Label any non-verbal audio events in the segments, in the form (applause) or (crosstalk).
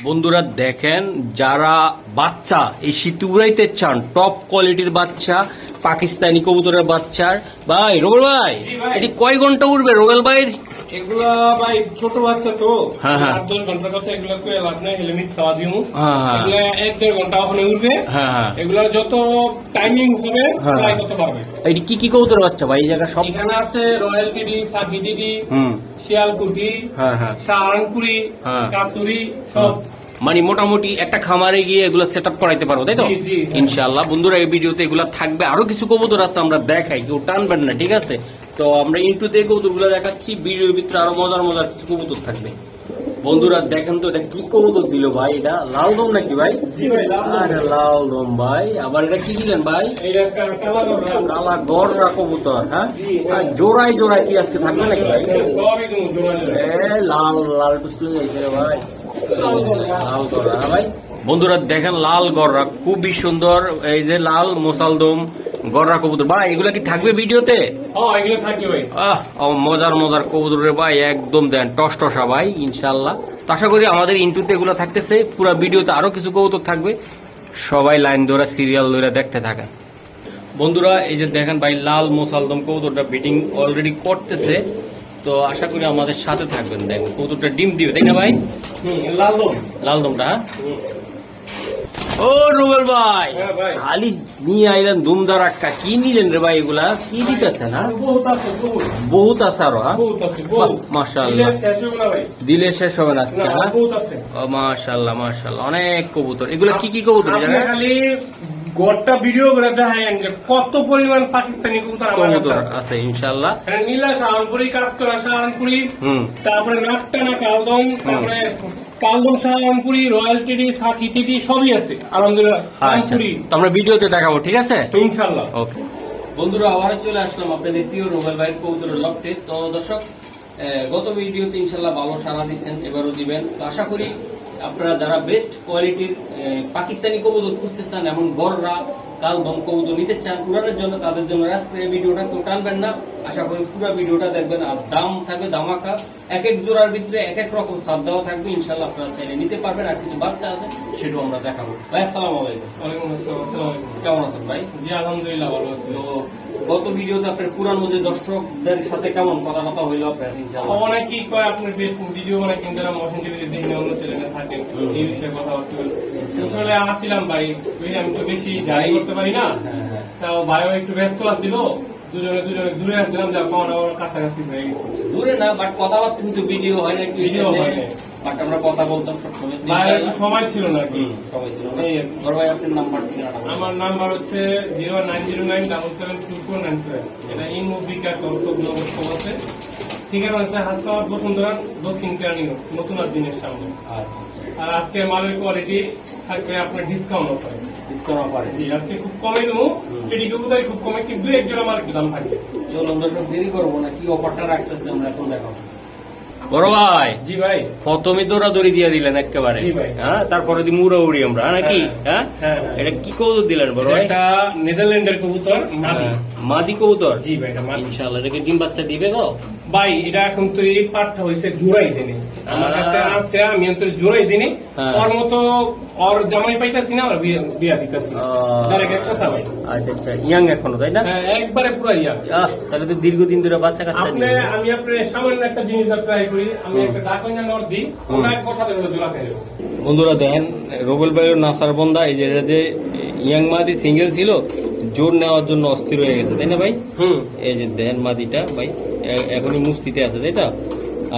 বন্ধুরা দেখেন যারা বাচ্চা এই শীত উড়াইতে চান টপ কোয়ালিটির বাচ্চা পাকিস্তানি কবুতরের বাচ্চার ভাই রোবেল ভাই এটি কয় ঘণ্টা উঠবে রোবেল ভাই? এগুলা ভাই ছোট বাচ্চা তো হ্যাঁ, হ্যাঁ। আট দশ ঘণ্টার কথা এগুলা লাভ নাই হেলমেট খাওয়া দিমু। হ্যাঁ, হ্যাঁ। এগুলা এক দেড় ঘণ্টা ওখানে উঠবে। হ্যাঁ হ্যাঁ। এগুলা যত টাইমিং হবে। ট্রাই করতে পারবে এটি কি কি কবুতর বাচ্চা ভাই? এই জায়গা সব এখানে আছে রয়্যাল শিয়ালকুটি হ্যাঁ হ্যাঁ। সাহারানপুরি হ্যাঁ। কাসুরি সব। মানে মোটামুটি একটা খামারে গিয়ে এগুলো সেট আপ করাইতে পারব তাই তো। ইনশাল্লাহ বন্ধুরা এই ভিডিওতে এগুলো থাকবে। আরও কিছু কবুতর আছে আমরা দেখাই। কেউ টানবেন না ঠিক আছে? তো আমরা ইন্টুতে কবুতরগুলো দেখাচ্ছি ভিডিওর ভিতরে আরও মজার মজার কিছু কবুতর থাকবে। বন্ধুরা দেখেন তো এটা কি কবুতর দিল ভাই? এটা লাল দম নাকি ভাই। আরে লাল দম ভাই। আবার এটা কি দিলেন ভাই। কালা গড়রা। কবুতর হ্যাঁ? জোড়ায় জোড়ায় কি আজকে থাকবে নাকি ভাই? লাল লাল যাইছে রে ভাই। লাল গররা হ্যাঁ ভাই? বন্ধুরা দেখেন লাল গররা খুবই সুন্দর। এই যে লাল মোসালদম গররা কবুতর। ভাই এগুলা কি থাকবে ভিডিওতে? মজার মজার কবুতর রে ভাই একদম দেন টস টসা ভাই ইনশাল্লাহ তো আশা করি আমাদের ইন্টুতে এগুলো থাকতেছে পুরো ভিডিওতে আরও কিছু কবুতর থাকবে। সবাই লাইন ধরে সিরিয়াল ধরে দেখতে থাকেন। বন্ধুরা এই যে দেখেন ভাই লাল মোসালদম কবুতরটা বিটিং অলরেডি করতেছে। তো আশা করি আমাদের সাথে থাকবেন। দেখ কবুতরটা ডিম দিবে তাই না ভাই? হুম, লাল দম। লাল হ্যাঁ? ও রুবেল ভাই। হ্যাঁ খালি নিয়ে আইলেন দুমদার আক্কা কি নিলেন রে ভাই এগুলা? কি দিতেছে না? বহুত আছে, আরও হ্যাঁ। মাশাআল্লাহ। দিলে শেষ হবে না ভাই। আজকে হ্যাঁ? মাশাল্লাহ মাশাল্লাহ অনেক কবুতর। এগুলো কি কি কবুতর জানেন? খালি গড়টা ভিডিও করে দেখায়েন যে কত পরিমাণ পাকিস্তানি কবুতর আমার আছে। ইনশাল্লাহ নীলা শাহনপুরি কাজ করা শাহনপুরি হুম। তারপরে নাকটানা কালদম তারপরে কালদম শাহনপুরি রয়্যাল টিডি সাকি টিডি সবই আছে। আলহামদুলিল্লাহ আচ্ছা। তো আমরা ভিডিওতে দেখাবো ঠিক আছে? ইনশাল্লাহ ওকে। বন্ধুরা আবার চলে আসলাম আপনাদের প্রিয় রোবেল ভাইয়ের কবুতরের লকটে তো দর্শক গত ভিডিওতে ইনশাল্লাহ ভালো সারা দিচ্ছেন এবারও দিবেন। তো আশা করি আপনারা যারা বেস্ট কোয়ালিটির পাকিস্তানি কবুতর খুঁজতে চান এমন গররা কালবম কবুতর নিতে চান উড়ানোর জন্য তাদের জন্য আজকে এই ভিডিওটা কেউ টানবেন না। আশা করি পুরো ভিডিওটা দেখবেন আর দাম থাকবে দামাকা এক এক জোড়ার ভিতরে এক এক রকম সাদ দেওয়া থাকবে ইনশাল্লাহ আপনারা চাইলে নিতে পারবেন আর কিছু বাচ্চা আছে সেটাও আমরা দেখাবো। ভাই আসসালাম আলাইকুম। ওয়ালাইকুম আসসালাম কেমন আছেন ভাই? জি আলহামদুলিল্লাহ ভালো আছি। গত ভিডিওতে আপনার পুরানো যে দর্শকদের সাথে কেমন কথা কথা হইল আপনার অনেকেই কয় আপনার ভিডিও মানে কিন্তু যারা মোশন টিভিতে দেখে অন্য চ্যানেলে হুম। এই বিষয়ে কথা বলতে আসছিলাম ভাই আমি তো বেশি জারি করতে পারি না। হ্যাঁ হ্যাঁ। তাও ভাইও একটু ব্যস্ত আছিল দুজনে দুজনে দূরে আসছিলাম যা কখন আমার কাছাকাছি হয়ে গেছে। দূরে না বাট কথাবার্তা কিন্তু ভিডিও হয় না একটু Video হয় না। বাট আমরা কথা বলতাম সবসময়। সময় ছিল না কি হুম, ছিল না। এই আর কি। বড় ভাই আপনার নাম্বার ঠিকানাটা আমার নাম্বার হচ্ছে zero nine zero nine double seven two four nine seven এটা ইমো বিকাশ অর্থক নবস্কম আছে। ঠিকানা হচ্ছে হাসপাতাল বসুন্ধরা দক্ষিণ কেরানীগঞ্জ নতুন আর দিনের সামনে। আচ্ছা। আর আজকে মালের কোয়ালিটি থাকবে আপনার ডিসকাউন্ট অফারে ডিসকাউন্ট জি আজকে খুব কমে দেবো হুম। এটি খুব কমে কিন্তু এক জোড়া দাম থাকবে? চলুন দর্শক দেরি করব না। কি অফারটা রাখতেছে আমরা এখন দেখাবো। বড় ভাই। জি ভাই। প্রথমে দৌড়াদৌড়ি দিয়ে দিলেন একেবারে। হ্যাঁ তারপরে দি মুড়া উড়ি আমরা হ্যাঁ, নাকি? হ্যাঁ। হ্যাঁ, হ্যাঁ। এটা কি কবুতর দিলেন বড় ভাই? এটা নেদারল্যান্ডের কবুতর মাদি। মাদি কবুতর? জি ভাই এটা মাদি। ইনশাআল্লাহ এটাকে ডিম বাচ্চা দিবে গো? ভাই এটা এখন তো এই পাটটা হয়েছে জোড়াই দিনে। আমার কাছে আছে আমি তো জোড়াই দিনে। হ্যাঁ। ওর মতো ওর জামাই পাইতাছি না ওর বিয়া- দিতাছি। না। এক কথা ভাই আচ্ছা আচ্ছা ইয়াং এখনও তাই না? হ্যাঁ, একবারে পুরো ইয়া। তাহলে তো দীর্ঘদিন ধরে বাচ্চা কাচ্চা আপনি আমি আপনার সামান্য একটা জিনিস ট্রাই করি। আমি একটা ডাকইনা নর দিই। ওটা এক বসাতে হলো জোড়া খাই বন্ধুরা দেখেন রোবেল ভাইয়ের নাসার বন্ধা এই যে এটা যে ইয়াং মাদি সিঙ্গেল ছিল জোর নেওয়ার জন্য অস্থির হয়ে গেছে তাই না ভাই? হুম। এই যে দেন মাদিটা ভাই। এখনই মুস্তিতে আছে তাই তো?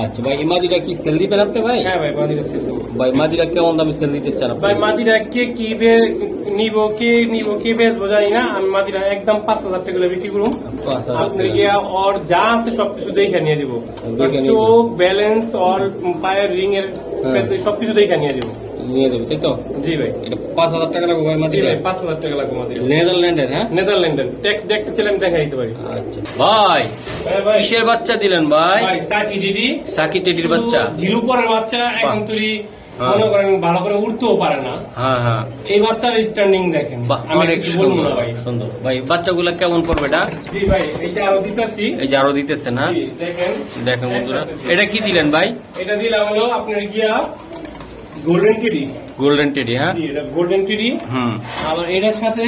আচ্ছা ভাই এই মাদিটা কি সেল দিবেন আপনি ভাই? হ্যাঁ ভাই মাদিটা ছেড়ে দেবো। ভাই মাদিটা কেমন দামে সেল দিতে চান ভাই মাদিরা কে কি নিব কে নিব কে বেচবো জানি না। আমি মাদিরা একদম পাঁচ হাজার টাকা বিক্রি হাজার আপনি। গিয়া ওর যা আছে সবকিছু দেখে নিয়ে দিব। চোখ ব্যালেন্স ওর পায়ের রিং এর হ্যাঁ। সবকিছু দেখে নিয়ে দিব। নিয়ে দেবে তাই তো? জি ভাই। এটা পাঁচ হাজার টাকা লাগবে ভাই ভাই পাঁচ হাজার টাকা লাগবে নেদারল্যান্ডের হ্যাঁ? নেদারল্যান্ডের। দেখতে দিতে পারি। আচ্ছা। ভাই হ্যাঁ কিসের বাচ্চা দিলেন ভাই? ভাই সাকি দিদি সাকি টেডির বাচ্চা? জিরু পরের বাচ্চা এখন তুই হ্যাঁ। মনে করেন ভালো করে উঠতেও পারে না। হ্যাঁ হ্যাঁ। এই বাচ্চার স্ট্যান্ডিং দেখেন। অনেক সুন্দর ভাই। সুন্দর। ভাই বাচ্চাগুলা কেমন করবে এটা জি ভাই এইটা আরও দিতেছি। এই যে আরও দিতেছে না দেখেন। দেখেন বন্ধুরা। এটা কি দিলেন ভাই? এটা দিলাম হলো আপনার গিয়া গোল্ডেন টিডি গোল্ডেন টেডি হ্যাঁ? এটা গোল্ডেন টিডি হুম। এটার সাথে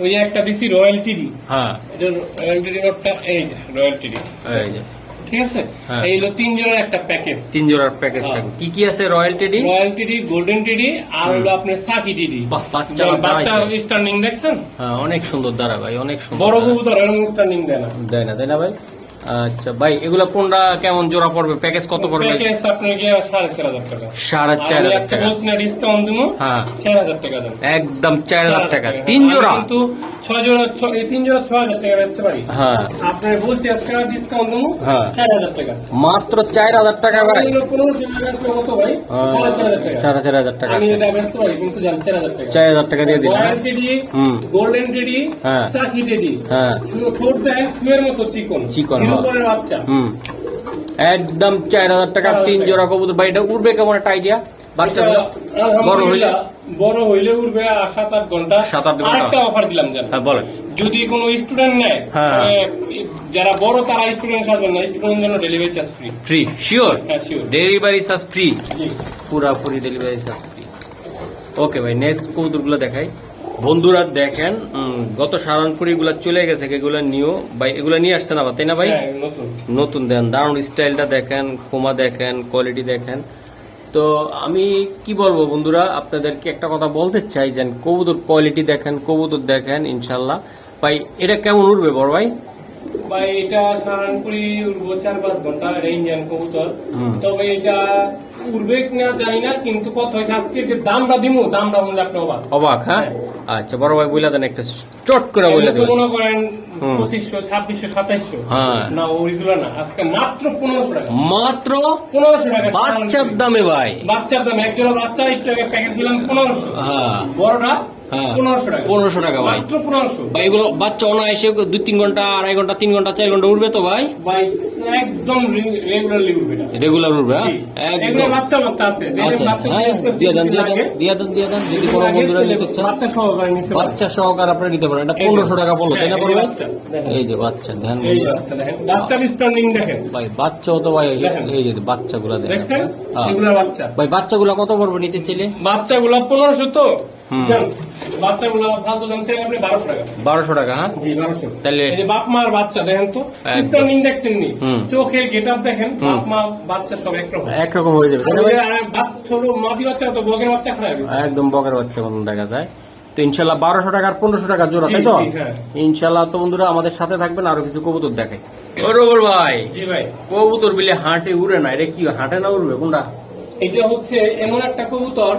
ওই একটা দিছি রয়্যাল টিডি হ্যাঁ। এটা রয়্যাল টিডি নোটটা এই যে রয়্যাল টিডি এই যে। ঠিক আছে? হ্যাঁ। এই হলো তিন জোড়ার একটা প্যাকেজ তিন জোড়ার প্যাকেজ হ্যাঁ। থাকবে। কি কি আছে royal teddy royal teddy golden teddy আর হলো আপনার সাকি টিডি বাচ্চা বাচ্চা দাঁড়াইছে। স্ট্যান্ডিং দেখছেন? হ্যাঁ অনেক সুন্দর দাঁড়া ভাই অনেক সুন্দর বড়। কবুতর এরকম স্ট্যান্ডিং দেয় না। দেয় না তাই না ভাই? আচ্ছা ভাই এগুলা কোনটা কেমন জোড়া পড়বে প্যাকেজ কত পড়বে প্যাকেজ আপনার গিয়ে সাড়ে চার হাজার টাকা সাড়ে চার হাজার টাকা ডিসকাউন্ট দিব হ্যাঁ চার হাজার টাকা দেন একদম চার হাজার টাকা হ্যাঁ, তিন জোড়া কিন্তু ছয় জোড়া এই তিন জোড়া ছয় হাজার টাকা বেচতে পারি হ্যাঁ আপনার বলছি আজকে ডিসকাউন্ট দেবো হ্যাঁ। চার হাজার টাকা মাত্র চার হাজার টাকা ভাই কত ভাই হ্যাঁ, সাড়ে চার হাজার টাকা আমি এটা বেচতে পারি কিন্তু চার হাজার টাকা চার হাজার টাকা দিয়ে হুম। গোল্ডেন টেডি হ্যাঁ। সাকি টেডি হ্যাঁ ঠোঁট দেন ছুঁয়ের মতো চিকন চিকন, একদম চার হাজার টাকা তিন জোড়া কবুতর। ভাই এটা উঠবে কেমন একটা আইডিয়া বাচ্চাগুলো বড় হইলে বড় হইলে উঠবে সাত আট ঘণ্টা। সাত আট ঘণ্টা। আরেকটা অফার দিলাম হ্যাঁ বলেন। যদি কোনো স্টুডেন্ট নেয়। যারা বড় তারা স্টুডেন্ট সাজবেন না। স্টুডেন্ট জন্য delivery charge free free sure হ্যাঁ শিওর ডেলিভারি চার্জ ফ্রি পুরাপুরি ডেলিভারি চার্জ ফ্রি ওকে ভাই নেক্সট দেখাই। বন্ধুরা দেখেন গত সারানপুরি গুলা চলে গেছে এগুলো নিও ভাই এগুলো নিয়ে আসছেন আবার তাই না ভাই? হ্যাঁ, নতুন। দেন দারুণ স্টাইলটা দেখেন খোমা দেখেন কোয়ালিটি দেখেন। তো আমি কি বলব বন্ধুরা আপনাদেরকে একটা কথা বলতে চাই যে কবুতর কোয়ালিটি দেখেন কবুতর দেখেন ইনশাল্লাহ। ভাই এটা কেমন উঠবে বড় ভাই? ভাই এটা সারানপুরি উড়বো চার পাঁচ ঘণ্টা এটা ইন্ডিয়ান কবুতর। তবে এটা কিনা জানি না কিন্তু কত হয়েছে আজকে যে দামটা দিমু দামটা আপনি অবাক। অবাক হ্যাঁ? আচ্ছা বড় ভাই দেন একটা চট করে দেন মনে করেন পঁচিশশো ছাব্বিশশো সাতাইশশো। হ্যাঁ। না ওইগুলো না। আজকে মাত্র পনেরোশো টাকা। মাত্র পনেরোশো টাকা বাচ্চার দামে ভাই। বাচ্চার দাম। একজন বাচ্চা একটু আগে প্যাকেট দিলাম পনেরোশো। হ্যাঁ। বড়টা হ্যাঁ। পনেরোশো টাকা। পনেরোশো টাকা ভাই। মাত্র পনেরোশো। ভাই এগুলো বাচ্চা অনায়াসে দুই তিন ঘণ্টা আড়াই ঘণ্টা তিন ঘণ্টা চার ঘণ্টা উঠবে তো ভাই? ভাই একদম রেগুলারলি উঠবে রেগুলার উঠবে হ্যাঁ? একদম। বাচ্চা বাচ্চা আছে। হ্যাঁ নিতে দিয়ে দেন দিয়ে দেন দিয়ে দেন দিয়ে দেন। যদি কোনো বন্ধুরা নিতে চান বাচ্চা সহকারে নিতে বাচ্চা সহকারে আপনারা নিতে পারেন। এটা পনেরোশো টাকা পড়ল তাই না হ্যাঁ, এই পড়বে এই যে বাচ্চা ধ্যান বাচ্চা স্ট্যান্ডিং দেখেন। ভাই বাচ্চাও তো ভাই এই যে বাচ্চাগুলা দেখেন। দেখছেন? হ্যাঁ। এগুলা বাচ্চা। ভাই বাচ্চাগুলা কত পড়বে নিতে চাইলে? বাচ্চাগুলা পনেরোশো তো। বাচ্চাগুলা ফালতু দাম চাইলে আপনি বারোশো টাকা। বারোশো টাকা হ্যাঁ? জি বারোশো। তাহলে- এই বাপ মার বাচ্চা দেখেন তো দেখছেন নি। চোখের গেট আপ দেখেন বাপ মা বাচ্চা সব একরকম। একরকম হয়ে যাবে। ছোট মাটি বাচ্চা তো বগের বাচ্চা খারাপ একদম বকের বাচ্চা মতন দেখা যায়। তো ইনশাল্লাহ বারোশো টাকার পনেরোশো টাকা জোড়া তাই তো? হ্যাঁ। ইনশাল্লাহ তো বন্ধুরা আমাদের সাথে থাকবেন আরও কিছু কবুতর দেখাই বরোবর ভাই। জি ভাই। কবুতর বিলে হাঁটে উড়ে না এটা কি হাঁটে না উড়বে কোনটা এটা হচ্ছে এমন একটা কবুতর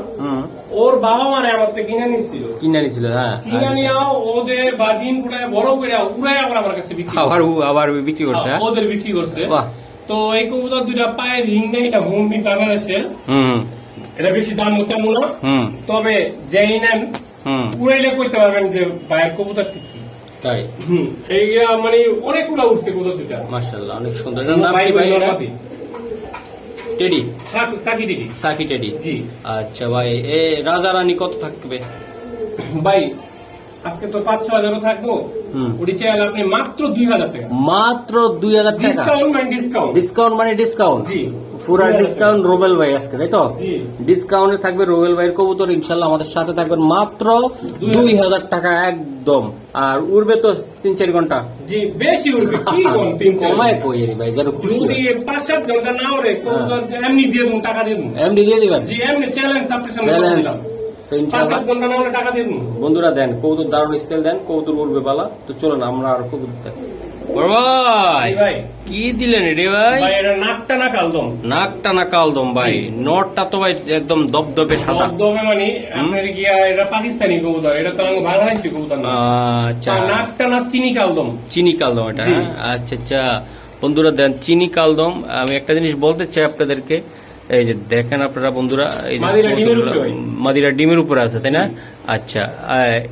ওর বাবা মারে আমার থেকে কিনে নিয়েছিল। কিনে নিছিল হ্যাঁ। কিনে নিয়েও ওদের বা ডিম ফুটায় বড় করে উড়াই আবার আমার কাছে বিক্রি আবার আবার বিক্রি করছে হ্যাঁ? ওদের বিক্রি করছে। তো এই কবুতর দুইটা পায়ের রিং নেই এটা হোম বিট বাংলাদেশের হুম এটা বেশি দাম হচ্ছে হুম। তবে যেই নেন হুম। উড়াইলে করতে পারবেন যে ভাইয়ের কবুতর ঠিক তাই? হুম এইগুলা মানে অনেকগুলা উঠছে কবুতর দুইটা। মাশাআল্লাহ অনেক সুন্দর। নাম কি ভাই। টেডি সাকি- টেডি সাকি টেডি জি। আচ্ছা ভাই এ রাজা রানী কত থাকবে? ভাই আজকে তো পাঁচ ছ হাজারও থাকব। হুম। ওটি চাইলে আপনি মাত্র দুই হাজার টাকা। মাত্র দুই হাজার টাকা? ডিসকাউন্ট মানে ডিসকাউন্ট ডিসকাউন্ট মানে ডিসকাউন্ট জি। পুরা ডিসকাউন্ট রোবেল ভাই আজকে তাই তো? ডিসকাউন্টে থাকবে রোবেল ভাইয়ের কবুতর ইনশাল্লাহ আমাদের সাথে থাকবেন মাত্র দুই হাজার টাকা একদম। আর উড়বে তো তিন চার ঘণ্টা? জি বেশি উঠবে কি (laughs) তিন কমায়? কই ভাই খুশি যদি পাঁচ সাত ঘণ্টা না ওরে এমনি দিয়ে দেবো টাকা দেবো। এমডি দিয়ে দিবেন? জি এমনি চ্যালেঞ্জ আপনার সামনে চ্যালেঞ্জ তো পাঁচ ইনশাল্লাহ সাত ঘণ্টা না হলে টাকা দিয়ে বন্ধুরা দেন কৌতুর দারুণ স্টাইল দেন কৌতুর উড়বে পালা। তো চলুন আমরা আর কবুতর দেখি। বড় ভাই ভাই। কি দিলেন রে ভাই? ভাই এটা নাকটা না কালদম নাকটা না কালদম ভাই। নটটা তো ভাই একদম দবদবে সাদা। দমে মানে আপনার গিয়া এটা পাকিস্তানি কবুতর? এটা তো বাংলাদেশি কবুতর না। আচ্ছা। নাকটা না চিনি কালদম চিনি কালদম এটা হ্যাঁ? আচ্ছা আচ্ছা। বন্ধুরা দেন চিনি কালদম আমি একটা জিনিস বলতে চাই আপনাদেরকে। এই যে দেখেন আপনারা বন্ধুরা এই। মাদিরা ডিমের উপরে আছে তাই না? আচ্ছা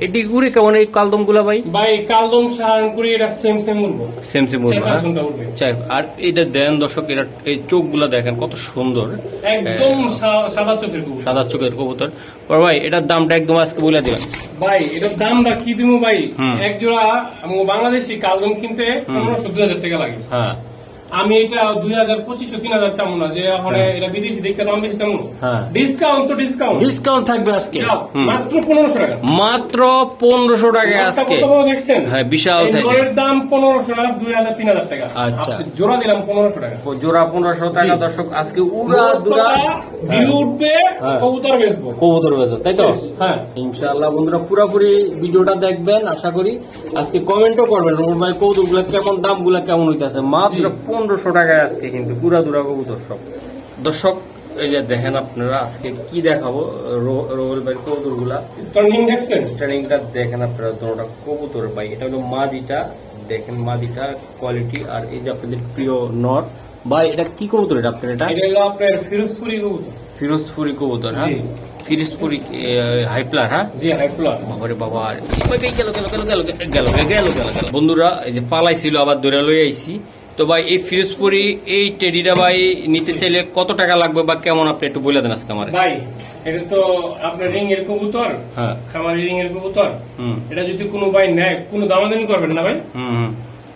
এটি উড়ে কেমন এই কালদমগুলা ভাই? ভাই কালদম সাহারনপুরি এটা সেম সেম উঠবো সেম সেম চার উঠবে চাই আর এটা দেন দর্শক এটা এই চোখগুলা দেখেন কত সুন্দর। একদম সাদা চোখের কবুতর। সাদা চোখের কবুতর। বড় ভাই এটার দামটা একদম আজকে বলে দিলাম। ভাই এটার দামটা কি দিব ভাই? এক জোড়া বাংলাদেশি কালদম কিনতে পনেরোশো দুই হাজার টাকা লাগে। হ্যাঁ। আমি এটা দুই হাজার পঁচিশশো তিন হাজার চামু না যে এখন এটা বিদেশি দেখে দাম বেশি চামু হ্যাঁ। ডিসকাউন্ট তো ডিসকাউন্ট ডিসকাউন্ট থাকবে আজকে। মাত্র পনেরোশো টাকা। মাত্র পনেরোশো টাকা আজকে। দেখছেন? হ্যাঁ, বিশাল দাম পনেরোশো টাকা দুই হাজার তিন হাজার টাকা। আচ্ছা। জোড়া দিলাম পনেরোশো টাকা। জোড়া পনেরোশো টাকা দর্শক আজকে উড়া দুরা ভিউ উঠবে হ্যাঁ। কবুতর বেচবো। কবুতর বেজর তাই তো? হ্যাঁ। ইনশাআল্লাহ বন্ধুরা পুরোপুরি ভিডিওটা দেখবেন আশা করি। আজকে কমেন্টও করবেন রুমুল ভাই কবুতরগুলা কেমন দামগুলা কেমন হইতেছে? মাত্র। পনেরোশো টাকায় আজকে কিন্তু পুরা দুরা কবুতর সব। দর্শক এই যে দেখেন আপনারা আজকে কি দেখাবো রোল ভাই কবুতরগুলা দেখছেন? দেখেন আপনারা দুটোটা কবুতর ভাই এটা হলো মাদিটা। দেখেন মাদিটা কোয়ালিটি আর এই যে আপনাদের প্রিয় নর। ভাই এটা কি কবুতর এটা আপনার এটা? এটা হলো আপনার ফিরোজপুরি কবুতর। ফিরোজপুরি কবুতর হ্যাঁ? ফিরোজপুরি হাইপ্লার হ্যাঁ? জি হাইপ্লার বাবারে বাবা গেল গেল গেল গেল গেল গেল গেল বন্ধুরা এই যে পালাইছিল আবার ধরে লই আইছি। তো ভাই এই ফিরোজপুরি এই টেডিটা ভাই নিতে চাইলে কত টাকা লাগবে বা কেমন? আপনি একটু বলে দেন আজকে আমার। ভাই এটা তো আপনার রিং এর কবুতর হ্যাঁ। খামারি রিং এর কবুতর এটা যদি কোনো ভাই নেয় কোনো দামাদামি করবেন না ভাই।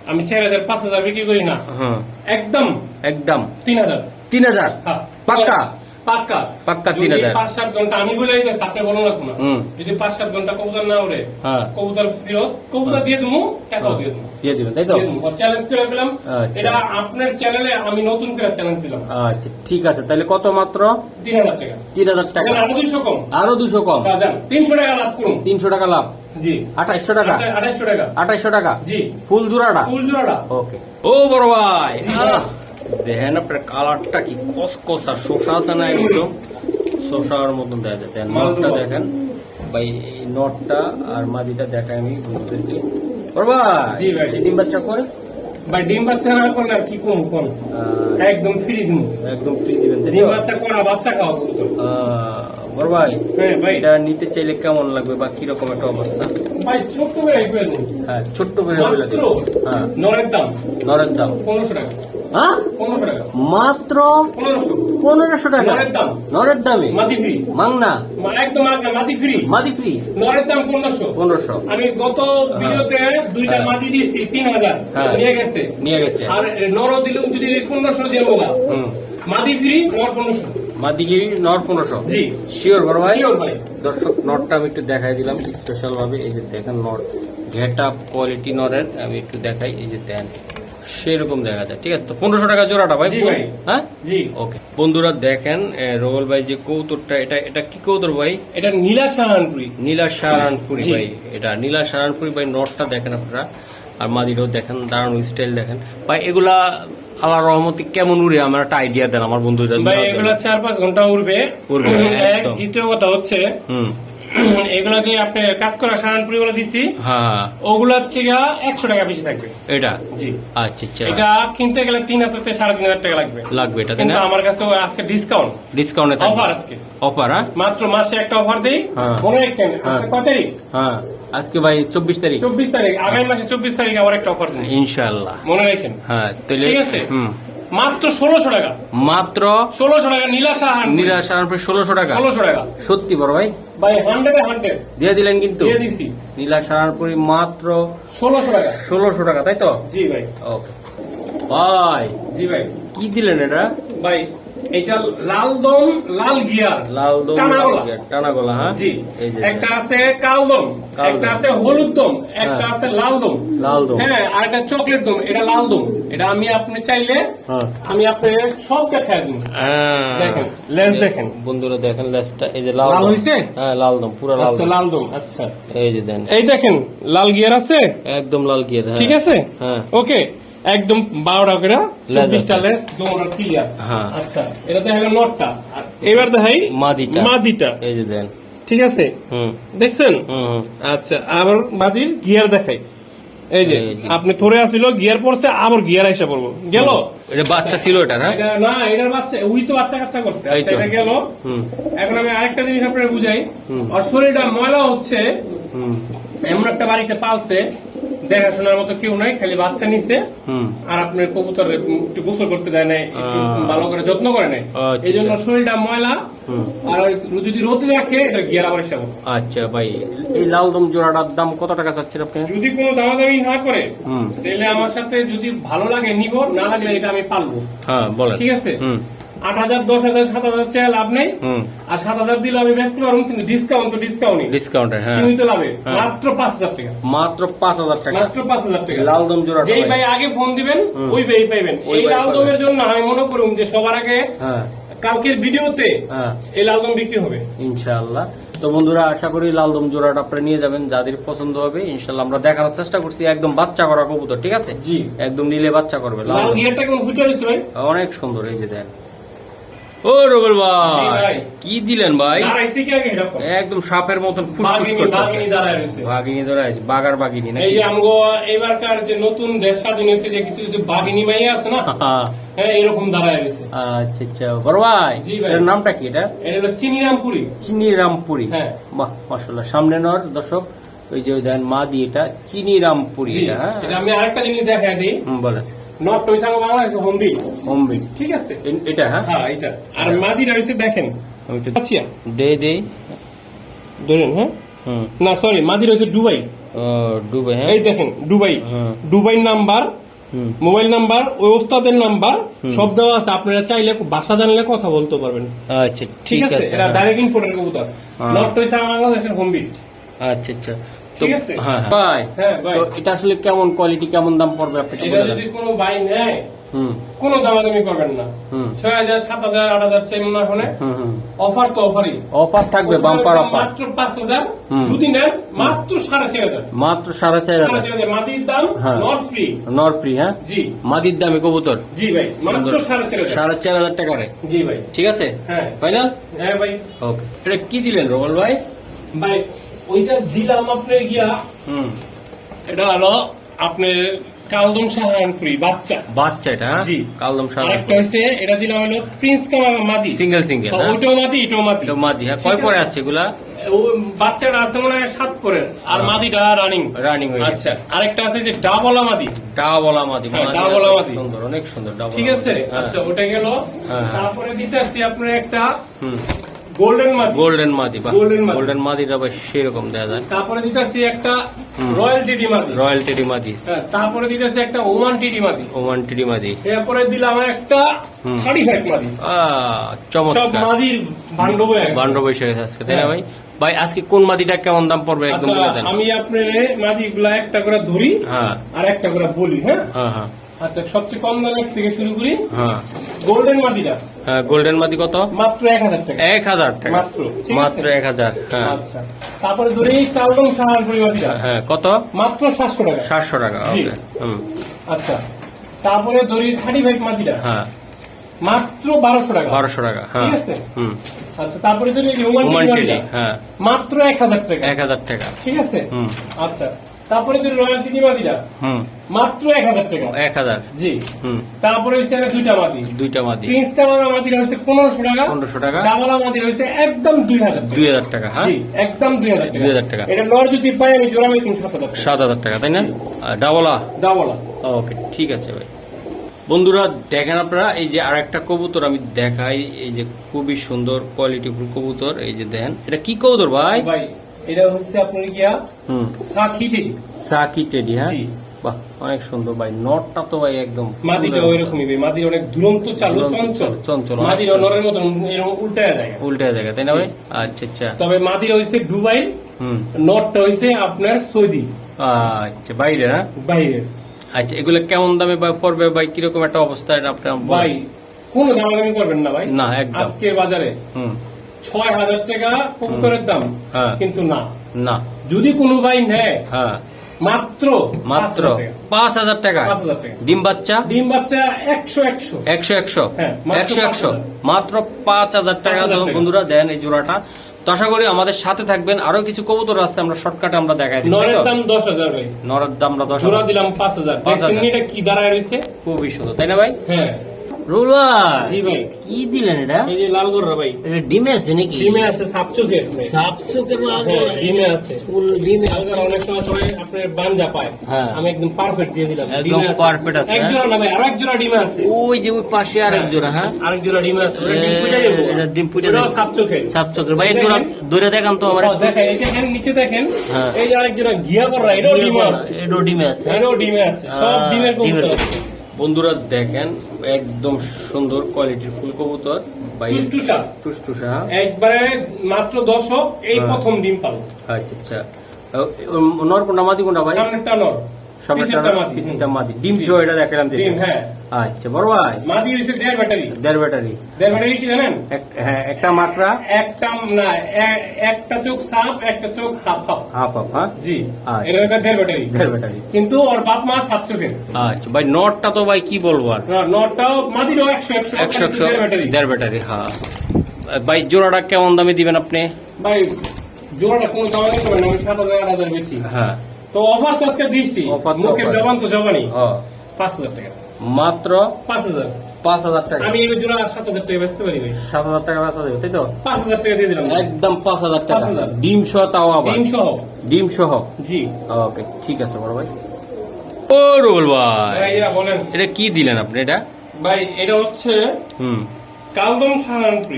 আমি চার হাজার পাঁচ হাজার বিক্রি করি না। হ্যাঁ। একদম। একদম। তিন হাজার। তিন হাজার? হ্যাঁ। পাক্কা? পাক্কা। পাক্কা যদি 3000 পাঁচ সাত ঘণ্টা আমি বলে দিতেছি আপনি বলো না কোনো। হুম। যদি পাঁচ সাত ঘণ্টা কবুতর না ওরে হ্যাঁ। কবুতর ফিরত কবুতর দিয়ে দেবো টাকাও দিয়ে দেবো দিয়ে দিবেন তাই তো? চ্যালেঞ্জ করে পেলাম আচ্ছা। এটা আপনার চ্যানেলে আমি নতুন করে চ্যালেঞ্জ দিলাম আচ্ছা ঠিক আছে। তাহলে কত মাত্র? তিন হাজার টাকা। তিন হাজার টাকা। আরও দুইশো কম। আরও দুশো কম। তিনশো টাকা লাভ করুন। তিনশো টাকা লাভ। জি। আঠাইশশো টাকা? আঠাইশশো টাকা। আঠাইশশো টাকা? জি। ফুল জোড়াটা? ফুল জোড়াটা। ওকে। ও বড় ভাই! দেখেন আপনার কালারটা কি কসকস শোষা আছে না একদম শোষার মতন দেখা যায়। দেখেন। ভাই এই নটটা আর মাদিটা দেখাই আমি বন্ধুদেরকে বড় ভাই জি ভাই। ডিম বাচ্চা করে ভাই ডিম বাচ্চা না করলে আর কি কম কম একদম ফ্রি দিন একদম ফ্রি দিবেন ডিম বাচ্চা করা বাচ্চা খাওয়া কবুতর বড় ভাই হ্যাঁ ভাই। এটা নিতে চাইলে কেমন লাগবে বা কীরকম একটা অবস্থা? ভাই ছোট্ট করে হ্যাঁ করে। হ্যাঁ। নরের দাম। নরের দাম। পনেরোশো টাকা। হ্যাঁ? মাত্র পনেরোশো। টাকা। নরের দামে। মাদি ফ্রি। মাংনা? একদম মাদি ফ্রি। মাদি ফ্রি? নরের দাম পনেরোশো। পনেরোশো। আমি গত ভিডিওতে দুইটা হ্যাঁ। মাদি দিয়েছি তিন হাজার। হ্যাঁ। নিয়ে গেছে। নিয়ে গেছে। আর নর দিলুম যদি পনেরোশো দিয়ে বলা। মাদি ফ্রি নর পনেরোশো। মাদিগিরি নর পনেরোশো? জি। শিওর বড় ভাই? ভাই। দর্শক নটটা আমি একটু দেখাই দিলাম স্পেশাল ভাবে। এই যে দেখেন নট ঘেট আপ কোয়ালিটি নরের আমি একটু দেখাই। এই যে দেন। সেরকম দেখা যায়। ঠিক আছে তো পনেরোশো টাকা জোড়াটা ভাই হ্যাঁ? জি। ওকে বন্ধুরা দেখেন এ, রোহল ভাই যে কৌতুরটা এটা এটা কি কৌতুর ভাই? এটা নীলা সাহানপুরি। নীলা সারানপুরি ভাই এটা নীলা সারানপুরি ভাই নটটা দেখেন আপনারা। আর মাদিরও দেখেন দাঁড়ানো স্টাইল দেখেন। ভাই এগুলা আল্লাহ রহমতি কেমন উড়ে? আমার একটা আইডিয়া দেন আমার বন্ধুদের ভাই এগুলা চার পাঁচ ঘণ্টা উড়বে। উড়বে। দ্বিতীয় কথা হচ্ছে হুম। এগুলা যে আপনি কাজ করা সাহানপুরি গুলো দিচ্ছি হ্যাঁ। ওগুলার থেকে একশো টাকা বেশি থাকবে। এটা? জি। আচ্ছা আচ্ছা। এটা কিনতে গেলে তিন হাজার থেকে সাড়ে তিন হাজার টাকা লাগবে। লাগবে এটা কিন্তু আমার কাছে আজকে ডিসকাউন্ট ডিসকাউন্টে অফার আজকে। অফার হ্যাঁ? মাত্র মাসে একটা অফার দেই। হ্যাঁ। মনে রাখেন আজকে হ্যাঁ। তারিখ? হ্যাঁ। আজকে ভাই চব্বিশ তারিখ। চব্বিশ তারিখ। আগামী মাসে চব্বিশ তারিখ আবার একটা অফার দেই। ইনশাল্লাহ মনে রাখেন। হ্যাঁ তাহলে ঠিক আছে। হুম। মাত্র ষোলোশো টাকা। মাত্র ষোলোশো টাকা নীলা সাহান। নীলা সাহান ষোলোশো টাকা। ষোলোশো টাকা। সত্যি বড় ভাই? ভাই হান্ড্রেড হান্ড্রেড দিয়ে দিলেন কিন্তু? দিয়ে দিছি। নীলা মাত্র ষোলোশো টাকা। ষোলোশো টাকা তাই তো? জি ভাই। ওকে ভাই জি ভাই। কি দিলেন এটা? ভাই এটা লাল দম লাল গিয়ার। লাল দম টানা গলা। হ্যাঁ? জি। একটা আছে কাল দম একটা আছে হলুদ দম একটা হ্যাঁ। আছে লাল দম লাল দম হ্যাঁ আর একটা চকলেট দম এটা লাল দম এটা আমি আপনি চাইলে হ্যাঁ। আমি আপনার সব দেখাই দিন হ্যাঁ। দেখেন, লেজ দেখেন। বন্ধুরা দেখেন লেজটা এই যে লাল লাল। হইছে? হ্যাঁ লাল দম পুরো লাল আচ্ছা। লাল দম আচ্ছা। এই যে দেন। এই দেখেন লাল গিয়ার আছে? একদম লাল গিয়ে হ্যাঁ। ঠিক আছে? হ্যাঁ। ওকে একদম বারোটা করে চব্বিশটা লেস দোমরা ক্লিয়ার। আচ্ছা এটা দেখাল নটটা। এবার দেখাই মাদিটা। মাদিটা। এই যে দেন। ঠিক আছে? দেখছেন? আচ্ছা আবার মাদির গিয়ার দেখাই। এই যে আপনি থরে আসিল গিয়ার পড়ছে আবার গিয়ার আইসা পড়ব। গেল? এটা বাচ্চা ছিল এটা এটা না এটার বাচ্চা উই তো বাচ্চা কাচ্চা করছে। আচ্ছা। এটা গেল। এখন আমি আরেকটা জিনিস আপনার বুঝাই। আর শরীরটা ময়লা হচ্ছে। এমন একটা বাড়িতে পালছে দেখাশোনার মতো কেউ নাই খালি বাচ্চা নিছে। আর আপনার কবুতর একটু গোসল করতে দেয় নাই একটু ভালো করে যত্ন করে নাই। আচ্ছা, এই জন্য আচ্ছা। শরীরটা ময়লা হুম। আর যদি রোদে রাখে এটা গিয়ার আবার হিসাব আচ্ছা ভাই এই লালদম জোড়াটার দাম কত টাকা চাচ্ছেন আপনি? যদি কোনো দামাদামি না করে তাহলে আমার সাথে যদি ভালো লাগে নিব না লাগলে এটা আমি পালবো। হ্যাঁ বলেন। ঠিক আছে? আট হাজার দশ হাজার সাত হাজার চেয়ে লাভ নেই। আর সাত হাজার দিলে আমি বেচতে পারব কিন্তু ডিসকাউন্ট তো ডিসকাউন্ট ডিসকাউন্টে সীমিত লাভে। হ্যাঁ। মাত্র পাঁচ হাজার টাকা। মাত্র পাঁচ হাজার টাকা। মাত্র পাঁচ হাজার টাকা। লালদম জোড়াটা যেই ভাই। আগে ফোন দিবেন ওই ভাই পাইবেন। এই লালদমের জন্য আমি মনে করুন যে সবার আগে হ্যাঁ। কালকের ভিডিওতে হ্যাঁ। এই লালদম বিক্রি হবে। ইনশাআল্লাহ। তো বন্ধুরা আশা করি লালদম জোড়াটা আপনারা নিয়ে যাবেন। যাদের পছন্দ হবে ইনশাল্লাহ আমরা দেখানোর চেষ্টা করছি। একদম বাচ্চা করা কবুতর ঠিক আছে? জি। একদম নিলে বাচ্চা করবে। লাল গিয়ারটা কোন ফুটে ভাই? অনেক সুন্দর এই যে দেন ও রবেল ভাই। কি দিলেন ভাই। একদম সাপের মতন ফুসফুস করতেছে। বাঘিনী দাঁড়ায় রয়েছে। বাগিনী ধরে আছে বাগার বাগিনী এই যে আমগো এবারকার যে নতুন দেশ স্বাধীন হয়েছে যে কিছু কিছু বাঘিনী মাই আছে না? হ্যাঁ, এরকম দাঁড়ায় রয়েছে। আচ্ছা আচ্ছা। বড় ভাই এর নামটা কি এটা? এটা হলো চিনিরামপুরি। চিনি রামপুরি হ্যাঁ। বাহ মাসাল্লাহ সামনে নর দর্শক ওই যে ওই দেন মা দিয়ে এটা চিনি রামপুরি এটা হ্যাঁ? আমি আরেকটা জিনিস দেখাই দিই। বলেন। নট হয়েছে আমার বাংলাদেশে হন্দি অমবিট ঠিক আছে? এটা হ্যাঁ? হ্যাঁ এটা। আর মাদিরা হয়েছে দেখেন। আচ্ছা। দে দে ধরেন হ্যাঁ? না সরি মাদিরা হয়েছে দুবাই। ডুবে হ্যাঁ? এই দেখেন দুবাই। হ্যাঁ। দুবাই নাম্বার মোবাইল নাম্বার ওই ওস্তাদের নাম্বার সব দেওয়া আছে। আপনারা চাইলে ভাষা জানলে কথা বলতে পারবেন। আচ্ছা ঠিক আছে? এটা হ্যাঁ। ডাইরেক্ট ইম্পোর্টের কবুতর। হ্যাঁ। নট হয়েছে আমার বাংলাদেশের হোমবিট আচ্ছা আচ্ছা। ঠিক আছে? হ্যাঁ হ্যাঁ। ভাই হ্যাঁ তো এটা আসলে কেমন কোয়ালিটি কেমন দাম পড়বে আপনি এটা যদি কোনো ভাই নেয় কোনো দামাদামি করবেন না। ছয় হাজার সাত হাজার আট হাজার চাই মনে হয় হুম হুম অফার তো অফারই। অফার থাকবে বাম্পার অফার মাত্র পাঁচ হাজার যদি নেন মাত্র সাড়ে চার হাজার। মাত্র সাড়ে চার হাজার। চার হাজার। মাটির দাম। ফ্রি হ্যাঁ? জি। মাদির দামে কবুতর। জি ভাই। মাত্র সাড়ে চার হাজার। সাড়ে চার হাজার টাকা জি ভাই। ঠিক আছে? হ্যাঁ। ফাইনাল হ্যাঁ ভাই। ওকে এটা কি দিলেন রবল ভাই? ভাই ওইটা দিলাম আপনার গিয়া। এটা হলো আপনার কালদম সাহারানপুরি বাচ্চা। বাচ্চা এটা হ্যাঁ? জি। কালদম আরেকটা এটা দিলাম হলো প্রিন্স কামা মাদি। সিঙ্গেল সিঙ্গেল হ্যাঁ? ওইটাও মাদি এটাও মাদি। এটা মাদি হ্যাঁ? কয় পরে আছে এগুলা? বাচ্চাটা আছে মনে হয় সাত করে আর হ্যাঁ। মাদিটা রানিং রানিং আচ্ছা আরেকটা আছে যে ডাবলা মাদি। ডাবলা মাদি ডাবলা মাদি। সুন্দর অনেক সুন্দর ডাবলা ঠিক আছে। আচ্ছা ওটা গেল। তারপরে দিতে আসছি আপনার একটা হুম। গোল্ডেন মাদি গোল্ডেন মাদি বা মাদি। গোল্ডেন মাদিটা আবার সেরকম দেওয়া যায়। তারপরে দিতে আসছি একটা রয়্যাল টিডি মাদি রয়্যাল টেডি মাদি তারপরে দিতে আসছি একটা ওমান টিডি মাদি ওমান টেডি মাদি এরপরে দিলাম একটা হুম। থার্টি ফাইভ মাদি সব মাদির। গেছে। আজকে তাই না হ্যাঁ। ভাই? ভাই আজকে কোন মাদিটা কেমন দাম পড়বে একদম আচ্ছা বলে দেন। আমি আপনার মাদি গুলা একটা করে ধরি হ্যাঁ। আর একটা করে বলি হ্যাঁ? হ্যাঁ হ্যাঁ। আচ্ছা সবচেয়ে কম দামের থেকে শুরু করি। হ্যাঁ। গোল্ডেন মাদিটা হ্যাঁ, গোল্ডেন মাদি কত? মাত্র এক হাজার টাকা। এক হাজার টাকা। মাত্র, মাত্র এক হাজার হ্যাঁ। আচ্ছা তারপরে ধরি কালদম সাহারপুরি মাদিটা হ্যাঁ কত? মাত্র সাতশো টাকা। সাতশো টাকা ওকে হুম। আচ্ছা তারপরে ধরি থার্টি ফাইভ হ্যাঁ। মাত্র বারোশো টাকা। বারোশো টাকা হ্যাঁ। ঠিক আছে? আচ্ছা তারপরে মাদিটা হ্যাঁ। মাত্র এক হাজার টাকা। এক হাজার টাকা। ঠিক আছে? হুম। আচ্ছা তারপরে ধরি রয়্যাল টিডি মাদিটা হুম। মাত্র এক হাজার টাকা। এক হাজার। জি। হুম। তারপরে হচ্ছে এখানে দুইটা মাদি দুইটা মাদি প্রিন্স কামার মাদিরা হচ্ছে পনেরোশো টাকা। পনেরোশো টাকা। ডাবলা মাদিরা হচ্ছে একদম দুই হাজার দুই হাজার টাকা হ্যাঁ? একদম দুই হাজার টাকা। 2000 টাকা। এটা নর যদি পাই আমি জোড়া মেশিন সাত হাজার সাত হাজার টাকা তাই না? ডাবলা? ডাবলা। ওকে ঠিক আছে ভাই। বন্ধুরা দেখেন আপনারা এই যে আর একটা কবুতর আমি দেখাই এই যে খুবই সুন্দর কোয়ালিটিফুল কবুতর এই যে দেখেন। এটা কি কবুতর ভাই? ভাই এটা হচ্ছে আপনার গিয়া হুম। সাক্ষী টেডি সাকি টেডি হ্যাঁ? বাহ অনেক সুন্দর ভাই। নটটা তো ভাই একদম মাদিটা ওইরকমই ভাই। মাদির অনেক দুরন্ত চালু চঞ্চল। চঞ্চল, মাদির নরের মতন এরকম উল্টায় যায় উল্টা জায়গা তাই না ভাই? আচ্ছা আচ্ছা। তবে মাদির হয়েছে দুবাই হুম। নটটা হয়েছে আপনার সৌদি। আচ্ছা বাইরে না বাইরে। আচ্ছা এগুলো কেমন দামে বা পড়বে ভাই কীরকম একটা অবস্থা এটা আপনার। ভাই কোন দামাদামি করবেন না ভাই। না একদম। আজকের বাজারে। হুম। ছয় হাজার টাকা কবুতরের দাম হ্যাঁ। কিন্তু না। না। যদি কোনো ভাই নেয় হ্যাঁ। মাত্র মাত্র পাঁচ হাজার টাকা। ডিম বাচ্চা? ডিম বাচ্চা একশো একশো। একশো একশো? হ্যাঁ, একশো একশো? মাত্র পাঁচ হাজার টাকা 5,000 তো টাকা। বন্ধুরা দেন এই জোড়াটা। তো আশা করি আমাদের সাথে থাকবেন। আরও কিছু কবুতর আছে আমরা শর্টকাটে আমরা দেখাই নরের দাম দশ হাজার ভাই। নরের দামটা দশ জোড়া হাজার। দিলাম পাঁচ হাজার। কি দাঁড়ায় রয়েছে? খুবই সুন্দর তাই না ভাই? হ্যাঁ। রুল ভাই জি ভাই। কি দিলেন এটা? এই যে লাল গররা ভাই। এটা ডিমে আছে নাকি? ডিমে আছে সাপচুকের সাপসুকের লাল হ্যাঁ, গররা। ডিমে আছে। ফুল ডিমে আছে। অনেক সময় সবাই আপনার বানজা পায়। হ্যাঁ। আমি একদম পারফেক্ট দিয়ে দিলাম। একদম ডিমে আছে। এক হ্যাঁ? জোড়া না ভাই আরও এক জোড়া ডিমে আছে। ওই যে ওই পাশে আরেক জোড়া হ্যাঁ। আরেক জোড়া ডিমে আছে। ডিম এ, ফুটে এটা ডিম ফুটে ওটাও যাবে। সাপচুকের ভাই এক জোড়া ধরে দেখান তো আমার দেখেন এই নিচে দেখেন হ্যাঁ। এই যে আরেক জোড়া ঘিয়া গররা এটাও ডিমে আছে। এটাও ডিমে আছে। এটাও ডিমে আছে। সব ডিমের ডিমের কবুতর আছে। বন্ধুরা দেখেন একদম সুন্দর কোয়ালিটির ফুল কবুতর টুসটুসা। একবারে মাত্র দশক এই হ্যাঁ। প্রথম ডিম পাল আচ্ছা আচ্ছা। নর কোনটা? মাদি কোনটা ভাই? সামনেরটা নর। সামনেরটা মাদি। ডিম সহ এটা দেখালাম ডিম হ্যাঁ। আচ্ছা বড় ভাই। মাদি হয়েছে দেড় ব্যাটারি। দেড় ব্যাটারি। দেড় ব্যাটারি কি জানেন? হ্যাঁ একটা মাত্রা। একটা না একটা চোখ সাপ একটা চোখ হাফ হাফ। হাফ হাফ হ্যাঁ? জি। আচ্ছা। এটা একটা দেড় ব্যাটারি। দেড় ব্যাটারি। কিন্তু ওর বাপ মা চোখের আচ্ছা ভাই নটটা তো ভাই কি বলব আর? ন- নটাও মাদিরও একশো একশো একশো একশো দেড় ব্যাটারি। হ্যাঁ। ভাই জোড়াটা কেমন দামে দিবেন আপনি? ভাই জোড়াটা কোনো দাম আমি সাত হাজার আট হাজার বেশি। হ্যাঁ। তো অফার তো আজকে তো মুখের জবান তো জবানি হ্যাঁ। পাঁচ হাজার টাকা। মাত্র পাঁচ হাজার। পাঁচ হাজার টাকা। আমি এই জোড়া সাত হাজার টাকা বেচতে পারি ভাই। সাত হাজার টাকা বেচা যাবে তাই তো? পাঁচ হাজার টাকা দিয়ে দিলাম। একদম পাঁচ হাজার টাকা। ডিম সহ তাও আবার। ডিম সহ। ডিম সহ। জি। ওকে ঠিক আছে বড় ভাই। ও রুবল ভাই। বলেন। এটা কি দিলেন আপনি এটা? ভাই এটা হচ্ছে হুম। কালদম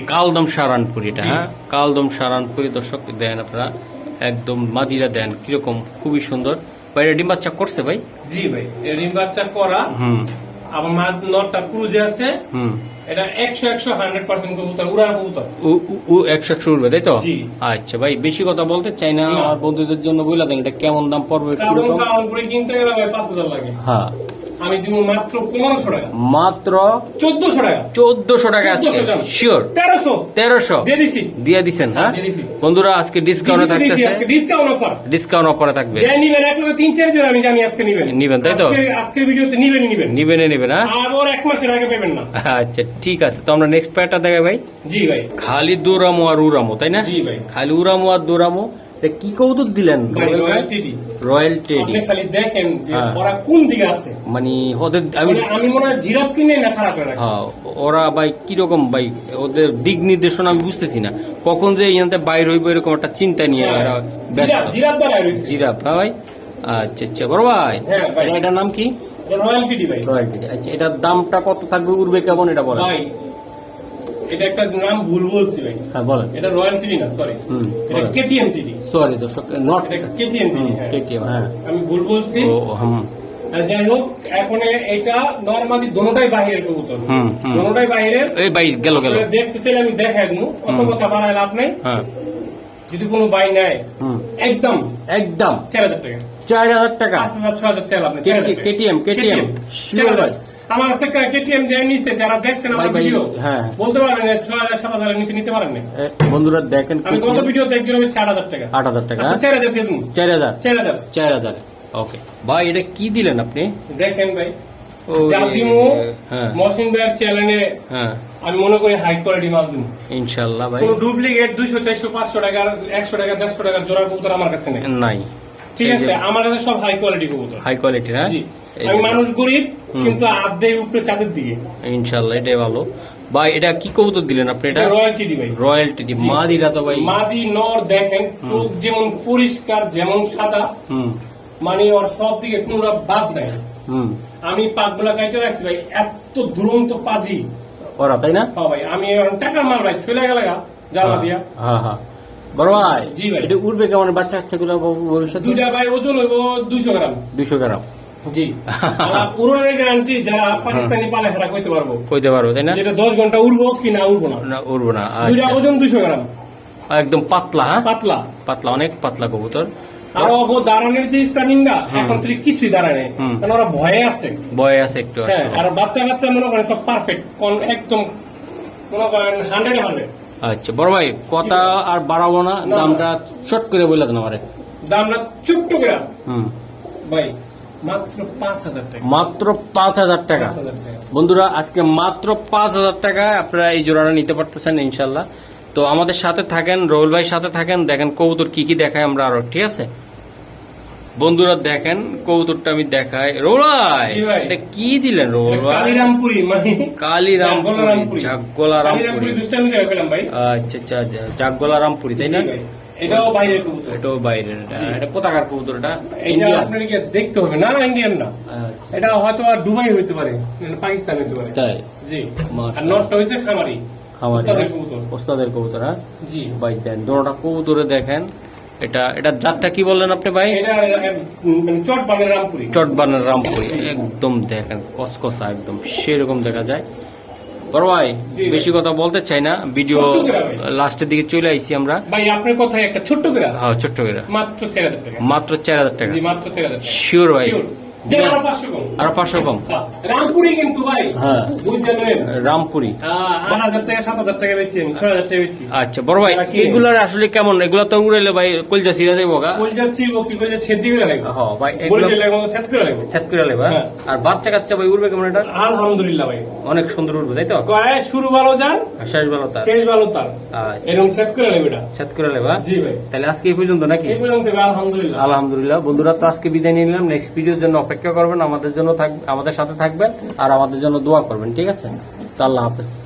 কালদম সারানপুরি এটা জি। হ্যাঁ? কালদম সারানপুরি দর্শক দেন আপনারা। একদম মাদিরা দেন কীরকম? খুবই সুন্দর। ভাই এটা ডিম বাচ্চা করছে ভাই? জি ভাই এটা ডিম বাচ্চা করা। হুম। আমার মা নটটা ক্রুজে আছে। হুম। এটা একশো একশো হান্ড্রেড পার্সেন্ট কবুতর উড়ার কবুতর। একশো একশো তাই তো? আচ্ছা ভাই বেশি কথা বলতে চাই না। আমার বন্ধুদের জন্য দেন এটা কেমন দাম পড়বে কালদম কীরকম? সাহারানপুরি কিনতে গেলে ভাই পাঁচ হাজার লাগে। হ্যাঁ। আমি দিব মাত্র পনেরোশো টাকা। মাত্র চোদ্দশো টাকা। চোদ্দশো টাকা আজকে। শিওর তেরোশো। তেরোশো। দিয়ে দিছি। দিয়ে দিছেন হ্যাঁ? বন্ধুরা আজকে ডিসকাউন্টে থাকতেছে। ডিসকাউন্ট অফার ডিসকাউন্ট অফারে থাকবে। যাই নিবেন এক তিন চার জন আমি জানি আজকে নিবেন। নিবেন, তাই তো? আজকের ভিডিওতে নিবেন নিবেন। নিবেন নিবেন হ্যাঁ? আবার এক মাসের আগে পেবেন না। (laughs) আচ্ছা ঠিক আছে। তো আমরা নেক্সট প্যাটটা দেখাই ভাই। জি ভাই। খালি দৌড়ামো আর উড়ামো তাই না? জি ভাই। খালি উড়ামো আর এটা কি কৌতুক দিলেন? রয়্যাল টিডি রয়্যাল টেডি আপনি খালি দেখেন যে হ্যাঁ। ওরা কোন দিকে আছে। মানে ওদের আমি মানে আমি মনে হয় জিরাফ কিনে না খারাপ করে হ্যাঁ ওরা ভাই কীরকম ভাই? ওদের দিক নির্দেশনা আমি বুঝতেছি না। কখন যে এখানে বাইর হইব এরকম একটা চিন্তা নিয়ে হ্যাঁ। এরা ব্যস্ত। জিরাফ দ্বারা জিরাফ হ্যাঁ ভাই? আচ্ছা আচ্ছা বড় ভাই। হ্যাঁ, এটার নাম কি? রয়্যাল টিডি ভাই। রয়্যাল টেডি আচ্ছা এটার দামটা কত থাকবে? উড়বে কেমন এটা বলেন? ভাই এটা একটা নাম ভুল বলছি ভাই। হ্যাঁ বলেন। এটা রয়্যাল টিডি না সরি এটা কেটিএম টিডি সরি দর্শক নট এটা কেটিএম টিডি কেটিএম হ্যাঁ। আমি ভুল বলছি। যাই হোক এখন এটা নর্মালি দোনোটাই বাহিরের কবুতর। দোনোটাই বাহিরের। এই ভাই গেল গেল। দেখতে চাইলে আমি দেখাই দেবো। অত কথা বাড়ায় লাভ নেই। হ্যাঁ। যদি কোনো বাই নেয় একদম। একদম। চার হাজার টাকা। চার হাজার টাকা। পাঁচ হাজার ছয় হাজার চার হাজার টাকা। কেটিএম কেটিএম চার হাজার। আমার কাছে কেটিএম যাই নিছে যারা দেখছেন আমার ভিডিও হ্যাঁ। বলতে পারবেন যে ছয় হাজার সাত হাজারের নিচে নিতে পারেন বন্ধুরা দেখেন আমি গত আমি চার হাজার টাকা। আট হাজার টাকা আচ্ছা চার হাজার দিয়ে দেবো চার হাজার। চার হাজার। চার হাজার। ওকে ভাই এটা কি দিলেন আপনি? দেখেন ভাই যা হ্যাঁ। মহসিন ভাইয়ের চ্যানেলে হ্যাঁ। আমি মনে করি হাই কোয়ালিটি মাল দিব ইনশাল্লাহ ভাই। কোন ডুপ্লিকেট দুইশো চারশো পাঁচশো টাকার একশো টাকা দেড়শো টাকার জোড়ার কবুতর আমার কাছে নেই। নাই। ঠিক আছে? আমার কাছে সব হাই কোয়ালিটি কবুতর। হাই কোয়ালিটির হ্যাঁ? যে- মানুষ গরিব। কিন্তু আর্ধে উপরে চাঁদের দিকে। ইনশাল্লাহ এটাই ভালো। ভাই এটা কি কবুতর দিলেন আপনি এটা? রয়্যালটি ভাই। রয়্যালটি জি। মা তো ভাই। মাদি নর দেখেন চোখ যেমন পরিষ্কার যেমন সাদা মানে ওর সব দিকে কোনটা বাদ নাই আমি পাকগুলা কাইটে রাখছি ভাই এত দুরন্ত পাজি। ওরা তাই না? হ্যাঁ ভাই আমি টাকার মাল ভাই ছুলে গেলে জ্বালা দিয়া। হ্যাঁ হ্যাঁ। বড় ভাই জি ভাই। এটা কেমন? বাচ্চা কাচ্চা গুলো ভবিষ্যতে? দুইটা ভাই ওজন হইব দুইশো গ্রাম। দুইশো গ্রাম। জি। আর উড়নের গ্যারান্টি যারা পাকিস্তানি পালে হারা পারব। কইতে পারব তাই না? যেটা দশ ঘণ্টা উড়বো কি না উড়বো না। না উড়বো না দুইটা আচ্ছা। ওজন দুইশো গ্রাম। একদম পাতলা হ্যাঁ? পাতলা। পাতলা অনেক পাতলা কবুতর। আর অগো দাঁড়ানোর যে স্টার্নিংটা এখন তুই কিছুই দাঁড়ায় নাই। কারণ ওরা ভয়ে আছে। বয় আছে একটু হ্যাঁ আর বাচ্চা কাচ্চা মনে করেন সব পারফেক্ট একদম মনে করেন হান্ড্রেড হান্ড্রেড আচ্ছা বড় ভাই কথা আর বাড়াবো না। দামটা শর্ট করে বলে দেন আমারে। দামটা ছোট্ট করে। হুম। ভাই মাত্র পাঁচ হাজার টাকা। টাকা। টাকা। বন্ধুরা আজকে মাত্র পাঁচ হাজার টাকায় আপনারা এই জোড়াটা নিতে পারতেছেন ইনশাল্লাহ তো আমাদের সাথে থাকেন রহুল ভাই সাথে থাকেন। দেখেন কবুতর কি কি দেখায় আমরা আরও ঠিক আছে? বন্ধুরা দেখেন কৌতুকটা আমি দেখাই। রোলাই এটা কি দিলেন কালিরামপুরি মানে কালিরামপুরি আচ্ছা আচ্ছা আচ্ছা জাগগোলা রামপুরি তাই না। এটাও বাইরের কবুতর। এটাও বাইরের এটা এটা কোথাকার কবুতর? এটা এটা আপনার কি দেখতে হবে না না ইন্ডিয়ান না এটা হয়তো আর দুবাই হইতে পারে পাকিস্তান হইতে পারে। তাই? জি। আর নটটা হইছে খামারি খামারি ওস্তাদের কবুতর। ওস্তাদের কবুতর হ্যাঁ? জি। ভাই দেন কবুতরে দেখেন। এটা এটা জাতটা কি বললেন আপনি ভাই? মানে চট বানের রামপুরি। চটবানের রামপুরি একদম দেখেন কসকসা একদম সেরকম দেখা যায়। বড় ভাই বেশি কথা বলতে চাই না। ভিডিও। লাস্টের দিকে চলে আইছি আমরা। ভাই আপনার কথায় একটা ছোট্ট করে হ্যাঁ ছোট্ট করে। মাত্র চার হাজার টাকা। মাত্র চার হাজার টাকা। মাত্র চার হাজার শিওর ভাই। আরও পাঁচশো কম। হ্যাঁ, রামপুরি কিন্তু ভাই। হ্যাঁ। রামপুরি। হ্যাঁ আচ্ছা বড় ভাই এগুলার আসলে কেমন? এগুলা তো উড়াইলে ভাই কলজা সিরা যাইব। আর বাচ্চা কাচ্চা ভাই উড়বে কেমন এটা? আলহামদুলিল্লাহ ভাই। অনেক সুন্দর উড়বে তাই তো? শুরু ভালো যান শেষ ভালো তার। শেষ ভালো তার। আচ্ছা। এরকম সেট করে এটা। করে জি ভাই। তাহলে আজকে এই পর্যন্ত নাকি? আলহামদুলিল্লাহ। আলহামদুলিল্লাহ। বন্ধুরা তো আজকে বিদায় নিয়ে নিলাম। নেক্সট ভিডিওর জন্য অপেক্ষা করবেন, আমাদের জন্য আমাদের সাথে থাকবেন আর আমাদের জন্য দোয়া করবেন, ঠিক আছে? তো আল্লাহ হাফেজ।